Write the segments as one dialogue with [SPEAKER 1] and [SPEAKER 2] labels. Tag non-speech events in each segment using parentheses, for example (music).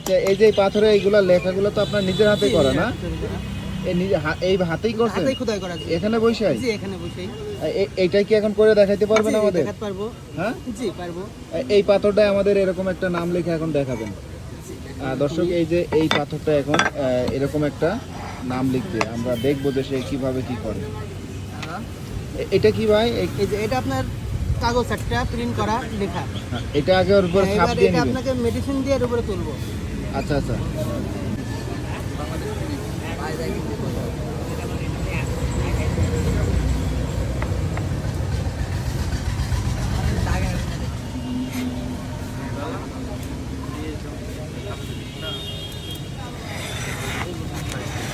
[SPEAKER 1] আচ্ছা এই যে এই পাথরে এইগুলা লেখাগুলো তো আপনার নিজের হাতে করা না? এই নিজে এই হাতেই করছেন। এখানে বসে
[SPEAKER 2] জি এখানে বসেই।
[SPEAKER 1] এইটাই কি এখন করে দেখাইতে পারবেন
[SPEAKER 2] জি,
[SPEAKER 1] আমাদের?
[SPEAKER 2] পারব।
[SPEAKER 1] হ্যাঁ?
[SPEAKER 2] জি পারব।
[SPEAKER 1] এই পাথরটায় আমাদের এরকম একটা নাম লিখে এখন দেখাবেন। দর্শক এই যে এই পাথরটা এখন এরকম একটা নাম লিখবে। আমরা দেখব যে সে কীভাবে কি করে। এটা কি ভাই?
[SPEAKER 2] যে এটা আপনার কাগজ একটা প্রিন্ট করা লেখা।
[SPEAKER 1] হ্যাঁ, এটা আগে ওর উপর ছাপ
[SPEAKER 2] এবার
[SPEAKER 1] দিয়ে
[SPEAKER 2] এটা
[SPEAKER 1] নেবেন
[SPEAKER 2] আপনাকে মেডিসিন দিয়ে এর উপরে তুলবো।
[SPEAKER 1] আচ্ছা আচ্ছা।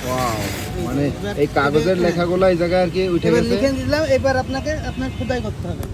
[SPEAKER 1] Wow, মানে এই কাগজের লেখাগুলো এই জায়গায় আর কি উঠে
[SPEAKER 2] এবার
[SPEAKER 1] গেছে?
[SPEAKER 2] লিখে দিলাম এবার আপনাকে আপনার খোদাই করতে হবে।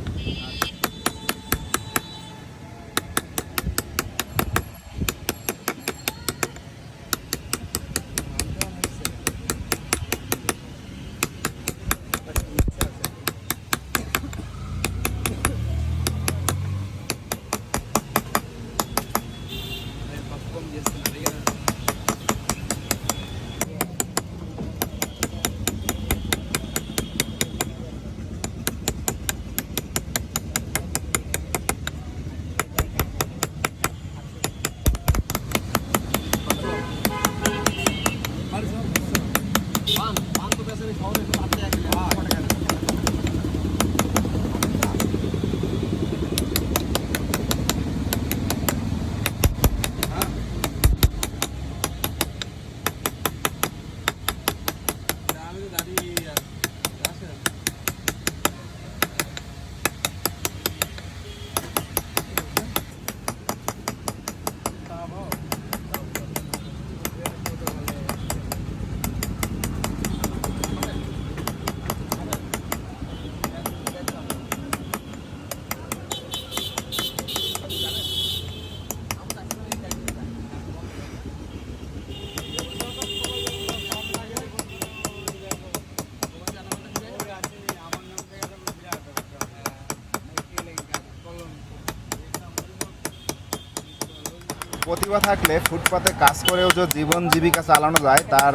[SPEAKER 1] প্রতিভা থাকলে ফুটপাতে কাজ করেও যে জীবন জীবিকা চালানো যায় তার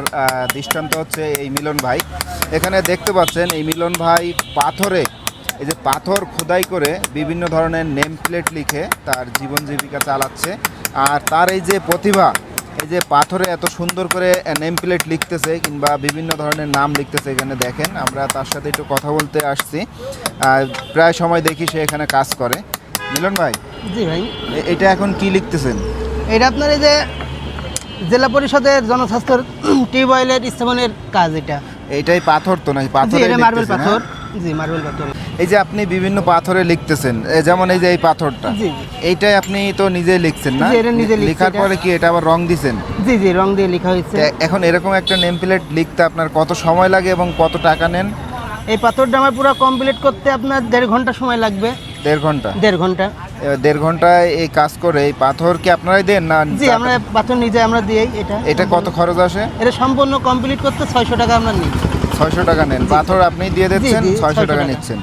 [SPEAKER 1] দৃষ্টান্ত হচ্ছে এই মিলন ভাই। এখানে দেখতে পাচ্ছেন এই মিলন ভাই পাথরে এই যে পাথর খোদাই করে বিভিন্ন ধরনের নেম প্লেট লিখে তার জীবন জীবিকা চালাচ্ছে। আর তার এই যে প্রতিভা এই যে পাথরে এত সুন্দর করে নেম প্লেট লিখতেছে কিংবা বিভিন্ন ধরনের নাম লিখতেছে এখানে দেখেন। আমরা তার সাথে একটু কথা বলতে আসছি। প্রায় সময় দেখি সে এখানে কাজ করে। মিলন ভাই
[SPEAKER 2] জি ভাই।
[SPEAKER 1] এটা এখন কি লিখতেছেন?
[SPEAKER 2] এটা আপনার এই যে জেলা পরিষদের জনস্বাস্থ্যের (clears throat) টিউবওয়েলের স্থাপনের কাজ এটা।
[SPEAKER 1] এটাই পাথর তো নাকি? পাথর
[SPEAKER 2] এটা মার্বেল পাথর। জি মার্বেল পাথর।
[SPEAKER 1] এই যে আপনি বিভিন্ন পাথরে লিখতেছেন যেমন এই যে এই পাথরটা
[SPEAKER 2] জি
[SPEAKER 1] এইটাই আপনি তো নিজে লিখছেন না?
[SPEAKER 2] এটা নিজে
[SPEAKER 1] লেখার পরে কি এটা আবার রং দিছেন?
[SPEAKER 2] জি জি রং দিয়ে লেখা হয়েছে।
[SPEAKER 1] এখন এরকম একটা নেম প্লেট লিখতে আপনার কত সময় লাগে এবং কত টাকা নেন?
[SPEAKER 2] এই পাথরটা আমার পুরো কমপ্লিট করতে আপনার দেড় ঘণ্টা সময় লাগবে।
[SPEAKER 1] দেড় ঘণ্টা?
[SPEAKER 2] দেড়
[SPEAKER 1] ঘণ্টা। দেড় ঘন্টায় এই কাজ করে এই পাথর কি আপনারাই দেন না
[SPEAKER 2] জি আমরা পাথর নিজে আমরা দিই এটা।
[SPEAKER 1] এটা কত খরচ আসে?
[SPEAKER 2] এটা সম্পূর্ণ কমপ্লিট করতে ছয়শো টাকা আমরা নিই।
[SPEAKER 1] ছয়শো টাকা নেন। পাথর আপনি দিয়ে দিচ্ছেন ছয়শো
[SPEAKER 2] 600
[SPEAKER 1] টাকা। নিচ্ছেন।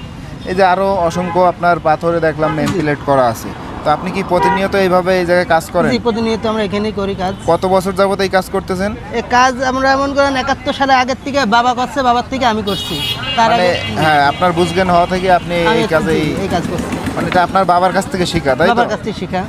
[SPEAKER 1] এই যে আরও অসংখ্য আপনার পাথরে দেখলাম নেম প্লেট করা আছে। তো আপনি কি প্রতিনিয়ত এইভাবে এই জায়গায় কাজ করেন?
[SPEAKER 2] জি প্রতিনিয়ত আমরা এখানেই করি কাজ।
[SPEAKER 1] কত বছর যাবত এই কাজ করতেছেন?
[SPEAKER 2] এই কাজ আমরা এমন করেন একাত্তর সালে আগের থেকে বাবা করছে বাবার থেকে আমি করছি। তার
[SPEAKER 1] মানে
[SPEAKER 2] আগে
[SPEAKER 1] হ্যাঁ আপনার বুঝজ্ঞান হওয়া থেকে আপনি এই কাজে
[SPEAKER 2] জি, এই কাজ করছি।
[SPEAKER 1] মানে এটা আপনার বাবার কাছ থেকে শেখা তাই
[SPEAKER 2] বাবার কাছ থেকে শেখা।